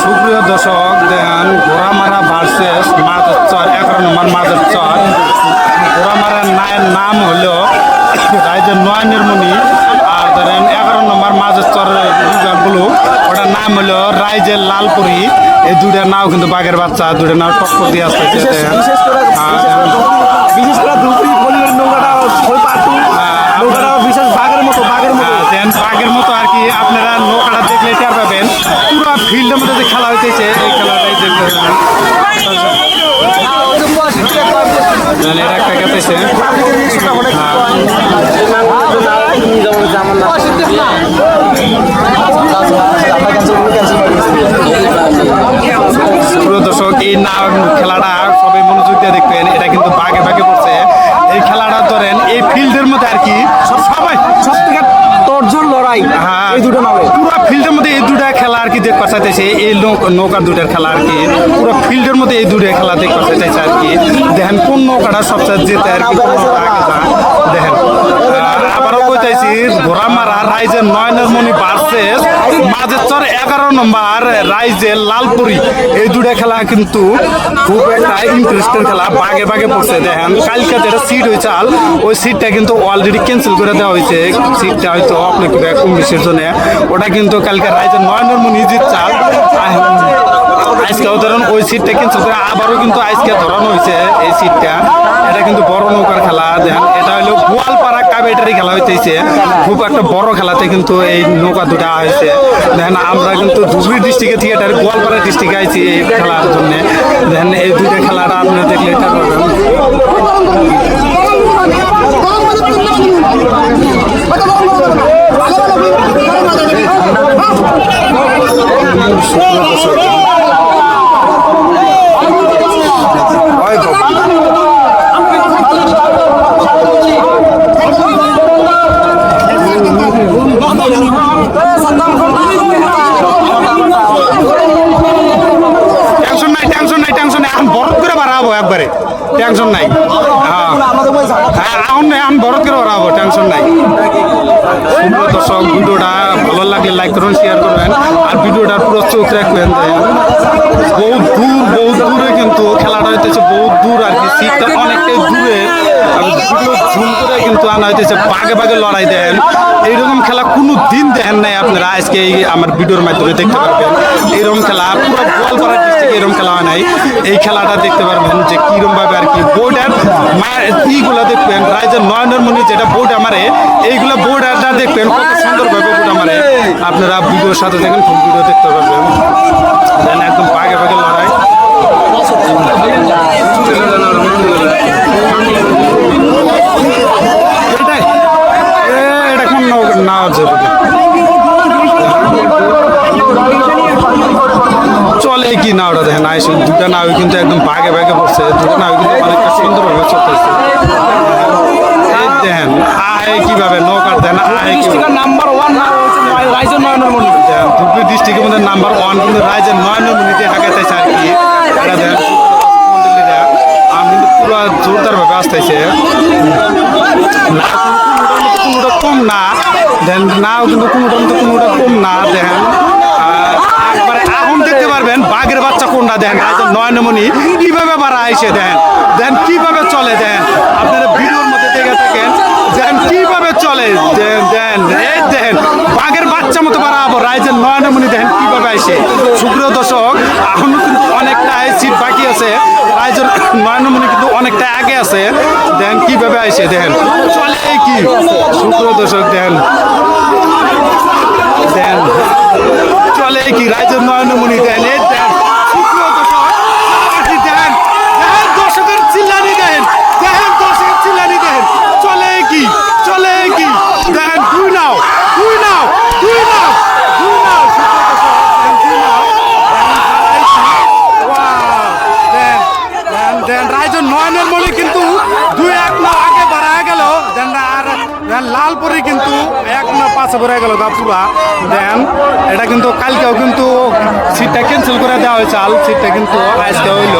সুপ্রিয় দর্শক দেন ঘোড়ামারা ভার্সেস মাদের চর এগারো নম্বর মাদের চর ঘোড়ামারার নায়ের নাম হলো রাইজের নয় নির্মণি, আর ধরেন, এগারো নম্বর মাদের চর ব্লু ওটার নাম হলো রাইজের লালপুরি। এই দুটা নাও কিন্তু বাঘের বাচ্চা দুটা নাও টক্কর দিয়ে আসতেছে বিশেষ করে একটা গেতেছে প্রিয় দর্শক, এই না খেলাটা সবাই মনোযোগ দিয়ে দেখবেন, এটা কিন্তু বাঘে বাঘে পড়ছে। এই খেলাটা ধরেন, এই ফিল্ডের মধ্যে আর কি সবাই, সব থেকে তর্জর লড়াই হ্যাঁ। এই দুটো নামে। পুরো ফিল্ডের মধ্যে এই দুটা খেলা আর কি দেখতে চাইতেছে এই নৌকা দুটার খেলা আর কি। পুরো ফিল্ডের মধ্যে এই দুটা খেলা দেখতে চাইতেছে আর কি। দেখেন কোন নৌকাটা সবচেয়ে জেতে আর কি কোন নৌকা আগে যায়। দেখেন আহ, আবারও কইতেছি ঘোড়ামারা রাইজের নয় নির্মণি ভার্সেস মাঝের চর এগারো নম্বর রাইজের লালপুরি। এই দুটা খেলা কিন্তু খুব একটা ইন্টারেস্টের খেলা বাগে বাগে পড়ছে। দেখেন, কালকে যেটা সিট হয়েছে আল, ওই সিটটা কিন্তু অলরেডি ক্যান্সেল করে দেওয়া হয়েছে। সিটটা হয়তো আপনি কম বেশির জন্য। ওটা কিন্তু কালকে রাইজের নয় নির্মণি জিতছে চাল। আজকেও ধরুন ওই সিটটা কিন্তু আবারও কিন্তু আজকে ধরানো হয়েছে এই সিটটা এটা কিন্তু বড় নৌকার খেলা, দেখেন, এটা হলো গোয়ালপাড়া কাবেটারি খেলা হইতেছে। খুব একটা বড় খেলাতে কিন্তু এই নৌকা দুটা হয়েছে দেখেন, আমরা কিন্তু ধুবড়ি ডিস্ট্রিক্টের থেকে এটা গোয়ালপাড়া ডিস্ট্রিক্টে আইছি এই খেলার জন্য। দেখেন, এই দুইটা খেলাটা আপনি দেখলে এটা পাবেন। ওই বাবা। টেনশন নাই টেনশন নাই টেনশন নাই এখন বরফ করে বাড়াবো একবারে টেনশন নাই। হ্যাঁ এখন বরফ করে বাড়াবো টেনশন নাই। দর্শক, ভিডিওটা ভালো লাগলে লাইক করুন শেয়ার করবেন। আর ভিডিওটা পুরো চোখ রাখবেন বহু দূর বহু দূরে কিন্তু খেলাটা হইতেছে বহু দূর আর কি। সিটটা অনেকটাই দূরে। ভিডিও জুম করে কিন্তু আনা হইতেছে বাগে বাগে লড়াই দেন। এইরকম খেলা কোনো দিন দেখেন নাই আপনারা। আজকে আমার ভিডিওর মাধ্যমে দেখতে পারবেন। এইরকম খেলা, পুরো গোয়ালপাড়া ডিস্ট্রিক্টে এরকম খেলা হয় নাই। এই খেলাটা দেখতে পারবেন যে কিরম ভাবে আর কি বোর্ডার ইগুলো দেখবেন, রাইজের নয়নমণি যেটা বোর্ড আমারে, এইগুলো বোর্ড আরটা দেখবেন, কত সুন্দরভাবে বোর্ড আমারে আপনারা ভিডিওর সাথে দেখেন ফুল ভিডিও দেখতে পারবেন। একদম বাগে বাগে লড়াই। এটা কোন নাও যাবে চলে কি নাওটা দেখেন আইসে দুটা নাও কিন্তু একদম বাগে বাগে পড়ছে। দুটা নাও কিন্তু অনেকটা সুন্দরভাবে চলতেছে। এই দেখেন আয় কীভাবে নৌকার দেন ডিস্ট্রিক্টের নাম্বার ওয়ান রাইজের নয়নের মন্ডল দেখেন ডিস্ট্রিক্টের মধ্যে নাম্বার ওয়ান কিন্তু রাইজের নয় মিনিটে হাঁকাইতেছে আর কি। এটা দেখেন আমি কিন্তু পুরো জোরদারভাবে আসতেছে। কোনোটা কম না। দেন নাও কিন্তু কোনোটার মধ্যে কোনোটা কম না দেখেন আর একবারে এখন দেখতে পারবেন বাঘের বাচ্চা কোনটা দেখেন রাইজের নয় কীভাবে বাড়া আইসে দেন? দেন কীভাবে চলে দেন? আপনারা ভিডিওর মধ্যে দেখে থাকেন, দেন কীভাবে চলে দেন দেন, এই দেন, বাঘের বাচ্চা মতো বাড়াবো রাইজের নয় নমনি দেখেন কীভাবে আইসে? সুপ্রিয় দর্শক, এখনও অনেকটা সিট বাকি আছে। রাইজের নয় নমনি কিন্তু অনেকটা আগে আছে। দেন কীভাবে আইসে দেখেন চলে কি? দর্শক দেন দেন চলে এই কি রাইজের নয় নমনি দেন এই দেন সুপ্রিয় দর্শক এই দেন দেখেন দর্শকের চিল্লানি দেন দেখেন দর্শকের চিল্লানি দেন চলে এই কি চলে এই কি দেখেন দুই নাও দুই নাও দুই নাও দুই নাও সুপ্রিয় দর্শক, দেন, দুই নাও। Wow, দেন, দেন, দেন, রাইজের নয়নের মনে কিন্তু দুই এক না আগে বাড়া গেল দেন আর লালপুরি কিন্তু এক না পাশে ভরে গেল গাপুরা দেন এটা কিন্তু কালকেও কিন্তু সিটটা ক্যান্সেল করে দেওয়া হয়েছে, আল সিটটা কিন্তু আজকে হইল।